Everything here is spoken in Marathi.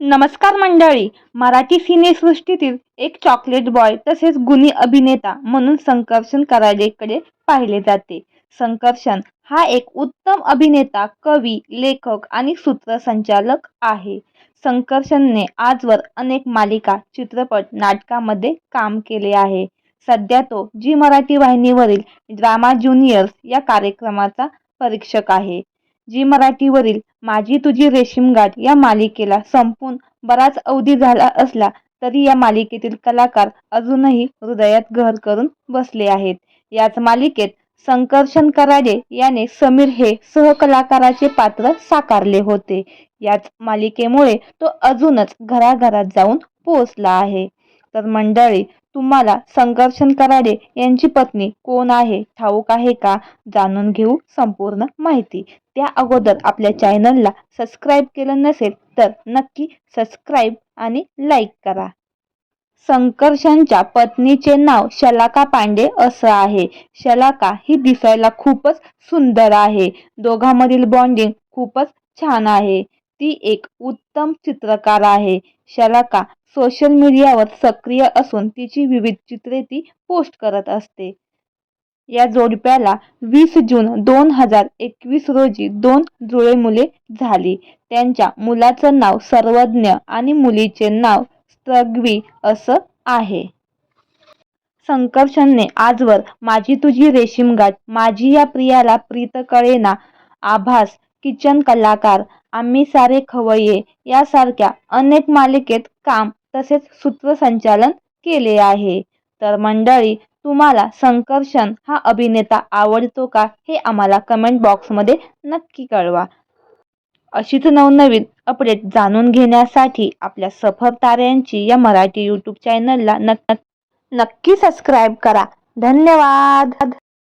नमस्कार मंडळी. मराठी सिनेसृष्टीतील एक चॉकलेट बॉय तसेच गुणी अभिनेता म्हणून संकर्षण कराडेकडे पाहिले जाते. संकर्षण हा एक उत्तम अभिनेता कवी लेखक आणि सूत्रसंचालक आहे. संकर्षणने आजवर अनेक मालिका चित्रपट नाटकामध्ये काम केले आहे. सध्या तो जी मराठी वाहिनीवरील ड्रामा ज्युनियर्स या कार्यक्रमाचा परीक्षक आहे. जी मराठीवरील माझी तुझी रेशीमगाठ या मालिकेला संपून बराच अवधी झाला असला तरी या मालिकेतील कलाकार अजूनही हृदयात घर करून बसले आहेत. याच मालिकेत संकर्षण कराडे याने समीर हे सहकलाकाराचे पात्र साकारले होते. याच मालिकेमुळे तो अजूनच घराघरात जाऊन पोहोचला आहे. तर मंडळी तुम्हाला संकर्षण कराडे यांची पत्नी कोण आहे ठाऊक आहे का? जाणून घेऊ संपूर्ण माहिती. त्या अगोदर आपल्या चॅनलला सबस्क्राईब केलं नसेल तर नक्की सबस्क्राईब आणि लाईक करा. संकर्षणच्या पत्नीचे नाव शलाका पांडे असं आहे. शलाका ही दिसायला खूपच सुंदर आहे. दोघांमधील बॉन्डिंग खूपच छान आहे. ती एक उत्तम चित्रकार आहे. शलाका सोशल मीडियावर सक्रिय असून तिची विविध चित्रे ती पोस्ट करत असते. या जोडप्याला वीस जून दोन हजार एकवीस रोजी दोन जुळे मुले झाली. त्यांच्या मुलाचं नाव सर्वज्ञ आणि मुलीचे नाव स्त्रग्वी असं आहे. संकर्षणने आजवर माझी तुझी रेशीमगाठ माझी या प्रियाला प्रीत कळेना आभास किचन कलाकार आम्ही सारे खवय्ये यासारख्या अनेक मालिकेत काम तसेच सूत्रसंचालन केले आहे. तर मंडळी तुम्हाला संकर्षण हा अभिनेता आवडतो का हे आम्हाला कमेंट बॉक्समध्ये नक्की कळवा. अशीच नवनवीन अपडेट जाणून घेण्यासाठी आपल्या सफर ताऱ्यांची या मराठी यूट्यूब चॅनलला नक् नक्की सबस्क्राईब करा. धन्यवाद!